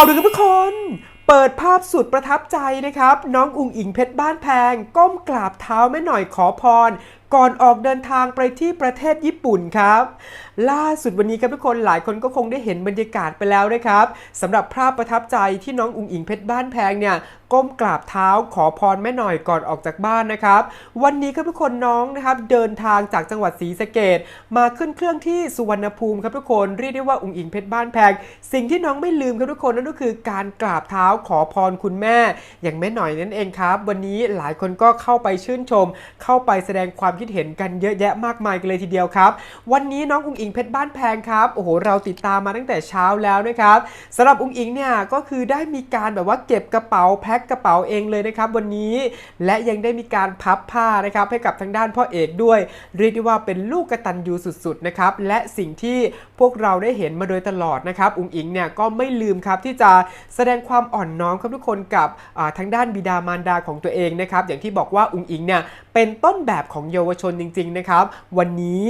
าวด้วยครับทุกคน เปิดภาพสุดประทับใจนะครับ น้องอุงอิงเพชรบ้านแพง ก้มกราบเท้าแม่หน่อยขอพร ก่อนออกเดินทางไปที่ประเทศญี่ปุ่นครับ ล่าสุดวันนี้ครับทุกคนหลายคนก็คงได้เห็นบรรยากาศไปแล้วนะครับสำหรับภาพประทับใจที่น้องอุ๋งอิงเพชรบ้านแพงเนี่ยก้มกราบเท้าขอพรแม่หน่อยก่อนออกจากบ้านนะครับ วันนี้ครับทุกคนน้องนะครับเดินทางจากจังหวัดศรีสะเกดมาขึ้นเครื่องที่สุวรรณภูมิครับทุกคนเรียกได้ว่าอุ๋งอิงเพชรบ้านแพง สิ่งที่น้องไม่ลืมครับทุกคนนั่นก็คือการกราบเท้าขอพรคุณแม่ อย่างแม่หน่อยนั่นเองครับ วันนี้หลายคนก็เข้าไปชื่นชม เข้าไปแสดงความคิดเห็นกันเยอะแยะมากมายกันเลยทีเดียวครับ วันนี้น้องอุงอิงเพชรบ้านแพงครับโอ้โหเราติดตามมาตั้งแต่เช้าแล้วนะครับสำหรับอุงอิงเนี่ยก็คือได้มีการแบบว่าเก็บกระเป๋าแพ็คกระเป๋าเองเลยนะครับวันนี้และยังได้มีการพับผ้านะครับให้กับทางด้านพ่อเอกด้วย เรียกได้ว่าเป็นลูกกระตัญญูสุดๆนะครับและสิ่งที่พวกเราได้เห็นมาโดยตลอดนะครับอุงอิงเนี่ยก็ไม่ลืมครับที่จะแสดงความอ่อนน้อมครับทุกคนกับทางด้านบิดามารดาของตัวเองนะครับอย่างที่บอกว่าอุงอิงเนี่ยเป็นต้นแบบของเยาวชนจริง ๆ นะครับ วันนี้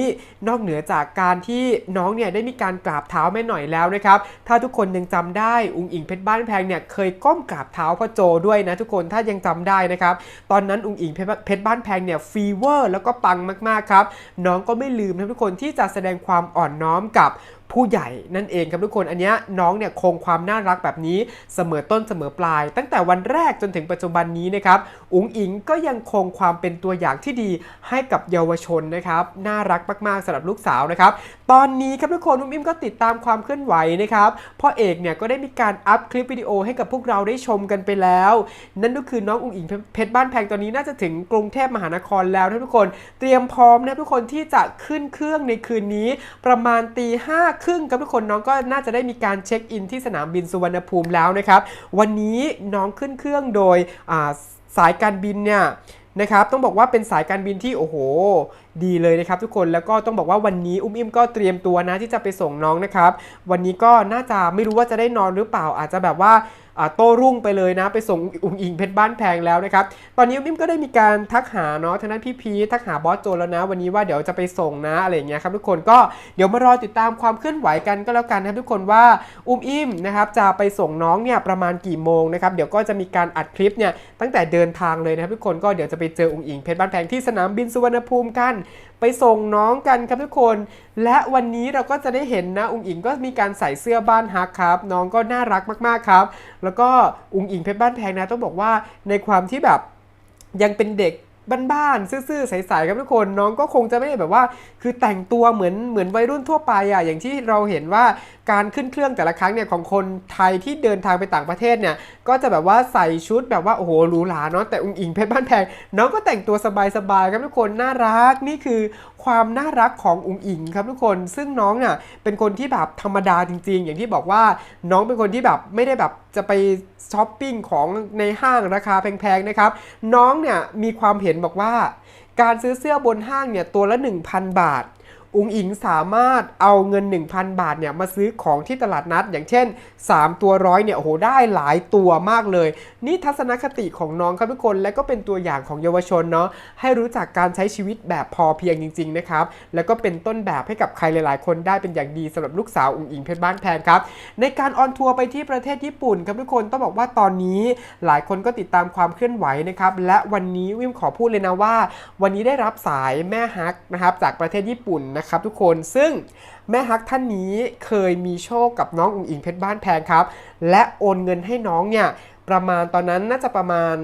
นอกเหนือจากการที่น้องเนี่ยได้มีการกราบเท้าแม่หน่อยแล้วนะครับ ถ้าทุกคนยังจำได้อุ๋งอิงเพชรบ้านแพงเนี่ยเคยก้มกราบเท้าพ่อโจด้วยนะทุกคนถ้ายังจำได้นะครับ ตอนนั้นอุ๋งอิงเพชรเพชรบ้านแพงเนี่ยฟีเวอร์แล้วก็ปังมากๆครับ น้องก็ไม่ลืมนะทุกคนที่จะแสดงความอ่อนน้อมกับ ผู้ใหญ่นั่นเองครับทุกคนอันเนี้ยน้องเนี่ยคงความน่ารักแบบนี้เสมอต้นเสมอปลาย ตั้งแต่วันแรกจนถึงปัจจุบันนี้นะครับอุ๋งอิงก็ยังคงความเป็นตัวอย่างที่ดีให้กับเยาวชนนะครับน่ารักมากๆสำหรับลูกสาวนะครับตอนนี้ครับทุกคนนุ่มอิ่มก็ติดตามความเคลื่อนไหวนะครับพ่อเอกเนี่ยก็ได้มีการอัพคลิปวิดีโอให้กับพวกเราได้ชมกันไปแล้ว นั่นก็คือน้องอุ๋งอิงเพชรบ้านแพงตอนนี้น่าจะถึงกรุงเทพมหานครแล้วนะทุกคน เตรียมพร้อมนะทุกคนที่จะขึ้นเครื่องในคืนนี้ประมาณตีห้าครึ่งครับทุกคนน้องก็น่าจะได้มีการเช็คอินที่สนามบินสุวรรณภูมิแล้วนะครับ วันนี้น้องขึ้นเครื่องโดยสายการบินเนี่ยนะครับต้องบอกว่าเป็นสายการบินที่โอ้โหดีเลยนะครับทุกคนแล้วก็ต้องบอกว่าวันนี้อุ้มอิ่มก็เตรียมตัวนะที่จะไปส่งน้องนะครับวันนี้ก็น่าจะไม่รู้ว่าจะได้นอนหรือเปล่า อาจจะแบบว่าโต้รุ่งไปเลยนะ ไปส่งอุ้งอิงเพชรบ้านแพงแล้วนะครับ ตอนนี้อุ้มอิ่มก็ได้มีการทักหาเนาะทางด้นพี่พีทักหาบอสโจแล้วนะ วันนี้ว่าเดี๋ยวจะไปส่งนะอะไรอย่างเงี้ยครับทุกคนก็เดี๋ยวมารอติดตามความเคลื่อนไหวกันก็แล้วกันนะครับทุกคนว่าอุ้มอิ่มนะครับจะไปส่งน้องเนี่ยประมาณกี่โมงนะครับเดี๋ยวก็จะมีการอัดคลิปเนี่ยตั้งแต่เดินทางเลยนะครับทุกคนก็เดี๋ยวจะไปเจออุ้งอิงเพชรบ้านแพงที่สนามบินสุวรรณภูมิกันไปส่งน้องกันครับทุกคน และวันนี้เราก็จะได้เห็นนะอุ๋งอิงก็มีการใส่เสื้อบ้านฮักครับ น้องก็น่ารักมากๆครับ แล้วก็อุ๋งอิงเพชรบ้านแพงนะต้องบอกว่าในความที่แบบยังเป็นเด็กบ้านๆซื่อๆใสๆครับทุกคนน้องก็คงจะไม่ได้แบบว่า คือแต่งตัวเหมือนเหมือนวัยรุ่นทั่วไปอะอย่างที่เราเห็นว่า การขึ้นเครื่องแต่ละครั้งเนี่ยของคนไทยที่เดินทางไปต่างประเทศเนี่ยก็จะแบบว่าใส่ชุดแบบว่าโอ้โหหรูหราเนาะแต่อุ๋งอิงเพชรบ้านแพงน้องก็แต่งตัวสบายๆครับทุกคนน่ารักนี่คือความน่ารักของอุ๋งอิงครับทุกคนซึ่งน้องเนี่ยเป็นคนที่แบบธรรมดาจริง ๆ อย่างที่บอกว่าน้องเป็นคนที่แบบไม่ได้แบบจะไปช้อปปิ้งของในห้างราคาแพงๆนะครับน้องเนี่ยมีความเห็นบอกว่า การซื้อเสื้อบนห้างเนี่ยตัวละ 1,000 บาท อุงอิงสามารถเอาเงิน 1,000 บาทเนี่ยมาซื้อของที่ตลาดนัด อย่างเช่น 3 ตัวร้อยเนี่ยโอ้โหได้หลายตัวมากเลย นี่ทัศนคติของน้องครับทุกคนและก็เป็นตัวอย่างของเยาวชนเนาะให้รู้จักการใช้ชีวิตแบบพอเพียงจริง ๆ นะครับ แล้วก็เป็นต้นแบบให้กับใครหลาย ๆ คนได้เป็นอย่างดีสำหรับลูกสาวอุงอิงเพชรบ้านแพงครับ ในการออนทัวร์ไปที่ประเทศญี่ปุ่นครับทุกคนต้องบอกว่าตอนนี้หลายคนก็ติดตามความเคลื่อนไหวนะครับและวันนี้วิมขอพูดเลยนะว่า วันนี้ได้รับสายแม่ฮักนะครับจากประเทศญี่ปุ่นนะครับทุกคนซึ่งแม่ฮักท่านนี้เคยมีโชคกับน้องอุ๋งอิงเพชรบ้านแพงครับ และโอนเงินให้น้องเนี่ยประมาณตอนนั้นน่าจะประมาณ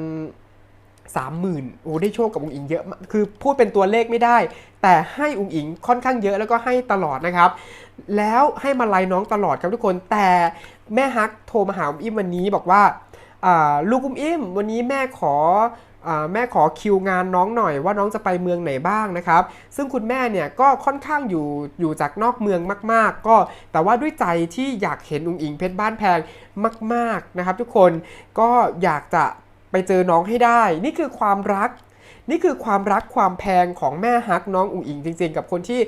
สามหมื่นโอ้ได้โชคกับอุ๋งอิงเยอะ คือพูดเป็นตัวเลขไม่ได้ แต่ให้อุ๋งอิงค่อนข้างเยอะแล้วก็ให้ตลอดนะครับ แล้วให้มาไลยน้องตลอดครับทุกคน แต่แม่ฮักโทรมาหาอุ้มอิมวันนี้บอกว่าลูกอุ้มอิมวันนี้แม่ขอ แม่ขอคิวงานน้องหน่อยว่าน้องจะไปเมืองไหนบ้างนะครับ ซึ่งคุณแม่เนี่ยก็ค่อนข้างอยู่อยู่จากนอกเมืองมาก ๆ ก็แต่ว่าด้วยใจที่อยากเห็นอุ๋งอิงเพชรบ้านแพงมาก ๆ นะครับ ทุกคนก็อยากจะไปเจอน้องให้ได้ นี่คือความรัก นี่คือความรักความแพงของแม่ฮักน้องอุ๋งอิงจริง ๆ กับคนที่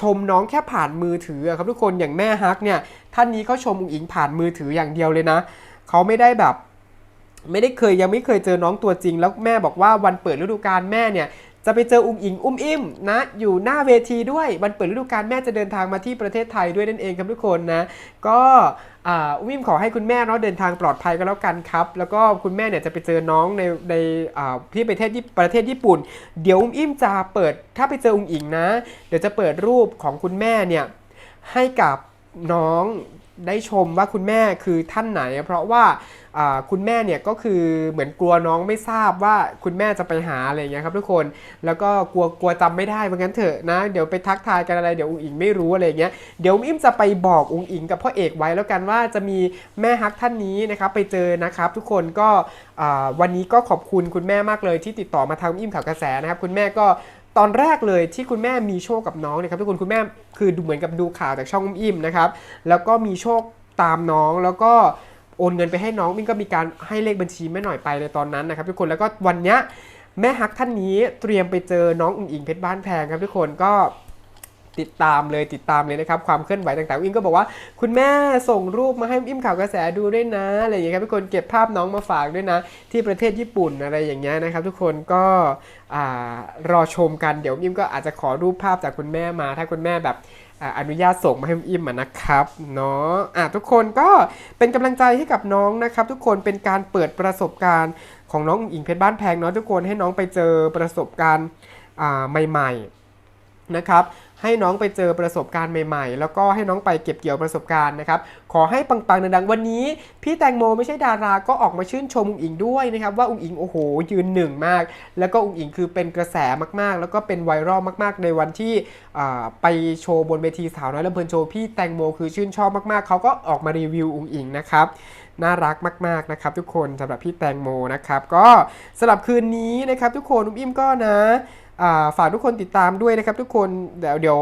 ชมน้องแค่ผ่านมือถือครับทุกคนอย่างแม่ฮักเนี่ยท่านนี้เขาชมอุ๋งอิงผ่านมือถืออย่างเดียวเลยนะเขาไม่ได้แบบ ไม่ได้เคยยังไม่เคยเจอน้องตัวจริง แล้วแม่บอกว่าวันเปิดฤดูกาลแม่เนี่ยจะไปเจออุ้งอิงอุ้มอิ่มนะอยู่หน้าเวทีด้วยวันเปิดฤดูกาลแม่จะเดินทางมาที่ประเทศไทยด้วยนั่นเองครับทุกคนนะก็อุ้มอิ่มขอให้คุณแม่เนาะเดินทางปลอดภัยก็แล้วกันครับ แล้วก็คุณแม่เนี่ยจะไปเจอน้องในในที่ประเทศญี่ประเทศญี่ปุ่น เดี๋ยวอุ้มอิ่มจะเปิดถ้าไปเจออุ้งอิงนะ เดี๋ยวจะเปิดรูปของคุณแม่เนี่ยให้กับน้อง ได้ชมว่าคุณแม่คือท่านไหน เพราะว่าคุณแม่เนี่ยก็คือเหมือนกลัวน้องไม่ทราบว่าคุณแม่จะไปหาอะไรอย่างเงี้ยครับทุกคนแล้วก็กลัวกลัวจำไม่ได้เหมือนกันเถอะนะ เดี๋ยวไปทักทายกันอะไรเดี๋ยวอุ้งอิงไม่รู้อะไรอย่างเงี้ยเดี๋ยวอิ่มจะไปบอกอุ้งอิงกับพ่อเอกไว้แล้วกันว่าจะมีแม่ฮักท่านนี้นะครับไปเจอนะครับ ทุกคนก็วันนี้ก็ขอบคุณคุณแม่มากเลยที่ติดต่อมาทางอิ่มข่าวกระแสนะครับคุณแม่ก็ ตอนแรกเลยที่คุณแม่มีโชคกับน้องนะครับทุกคนคุณแม่คือดูเหมือนกับดูข่าวจากช่องอิ่มนะครับ แล้วก็มีโชคตามน้องแล้วก็โอนเงินไปให้น้องมิ่งก็มีการให้เลขบัญชีแม่หน่อยไปในตอนนั้นนะครับทุกคนแล้วก็วันเนี้ยแม่ฮักท่านนี้เตรียมไปเจอน้องอุ๋งอิงเพชรบ้านแพงครับทุกคนก็ ติดตามเลยติดตามเลยนะครับ ความเคลื่อนไหวต่างๆอิงก็บอกว่า คุณแม่ส่งรูปมาให้อิมข่าวกระแสดูด้วยนะอะไรอย่างเงี้ยครับทุกคนเก็บภาพน้องมาฝากด้วยนะ ที่ประเทศญี่ปุ่นอะไรอย่างเงี้ยนะครับ ทุกคนก็รอชมกันเดี๋ยวอิมก็อาจจะขอรูปภาพจากคุณแม่มา ถ้าคุณแม่แบบอนุญาตส่งมาให้อิมนะครับเนาะะทุกคนก็เป็นกำลังใจให้กับน้องนะครับ ทุกคนเป็นการเปิดประสบการณ์ของน้องอิงเพชรบ้านแพงเนาะทุกคนให้น้องไปเจอประสบการณ์ใหม่ ๆ นะครับให้น้องไปเจอประสบการณ์ใหม่ๆ แล้วก็ให้น้องไปเก็บเกี่ยวประสบการณ์นะครับ ขอให้ปังๆดังๆ วันนี้ พี่แตงโมไม่ใช่ดารา ก็ออกมาชื่นชมอุ๋งอิงด้วยนะครับ ว่าอุ๋งอิงโอ้โห ยืนหนึ่งมาก แล้วก็อุ๋งอิงคือเป็นกระแสมากๆ แล้วก็เป็นไวรัลมากๆ ในวันที่ไปโชว์บนเวทีสาวน้อยลำเพลินโชว์พี่แตงโมคือชื่นชอบมากๆ เขาก็ออกมารีวิวอุ๋งอิงนะครับน่ารักมาก ๆ นะครับ ทุกคนสำหรับพี่แตงโมนะครับก็สำหรับคืนนี้นะครับ ทุกคนอุ้มอิ่มก็นะ ฝากทุกคนติดตามด้วยนะครับ ทุกคนเดี๋ยวเดี๋ยว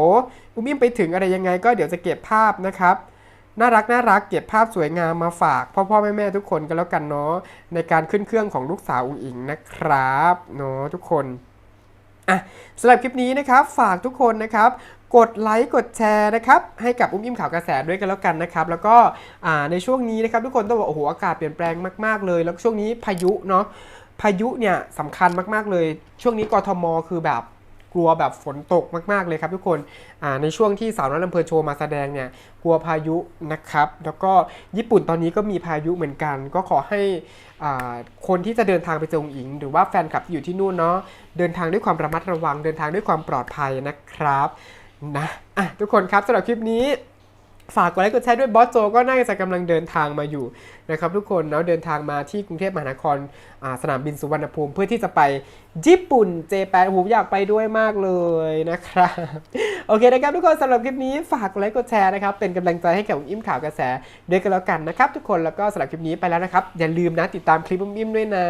อุ้มอิ่มไปถึงอะไรยังไง ก็เดี๋ยวจะเก็บภาพนะครับน่ารักน่ารักเก็บภาพสวยงามมาฝากพ่อพ่อแม่แม่ทุกคนกันแล้วกันเนาะในการขึ้นเครื่องของลูกสาวอุ๋งอิงนะครับเนาะทุกคนอะสำหรับคลิปนี้นะครับฝากทุกคนนะครับ กดไลค์กดแชร์นะครับให้กับอุ้มอิ่มข่าวกระแสด้วยกันแล้วกันนะครับแล้วก็ในช่วงนี้นะครับทุกคนต้องบอกโอ้โหอากาศเปลี่ยนแปลงมากๆเลย แล้วช่วงนี้พายุเนาะ พายุเนี่ยสำคัญมากๆเลย ช่วงนี้กทมคือแบบกลัวแบบฝนตกมากๆเลยครับทุกคนอ่าในช่วงที่สาวน้อยลำเพลินโชว์มาแสดงเนี่ยกลัวพายุนะครับ แล้วก็ญี่ปุ่นตอนนี้ก็มีพายุเหมือนกัน ก็ขอให้อ่าคนที่จะเดินทางไปเจองิง หรือว่าแฟนคลับอยู่ที่นู่นเนาะเดินทางด้วยความระมัดระวัง เดินทางด้วยความปลอดภัยนะครับนะอะทุกคนครับสำหรับคลิปนี้ ฝากกดไลค์กดแชร์ด้วยบอสโจก็น่าจะกำลังเดินทางมาอยู่นะครับทุกคนเนาะเดินทางมาที่กรุงเทพมหานครสนามบินสุวรรณภูมิ เพื่อที่จะไปญี่ปุ่นเจแปนผมอยากไปด้วยมากเลยนะครับ โอเคนะครับทุกคนสำหรับคลิปนี้ฝากกดไลค์กดแชร์นะครับ เป็นกำลังใจให้กับอุ้มอิ่มข่าวกระแสด้วยกันแล้วกันนะครับ ทุกคนแล้วก็สำหรับคลิปนี้ไปแล้วนะครับ อย่าลืมนะติดตามคลิปอิ่มด้วยนะ